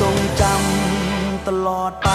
ทรงจำตลอดไป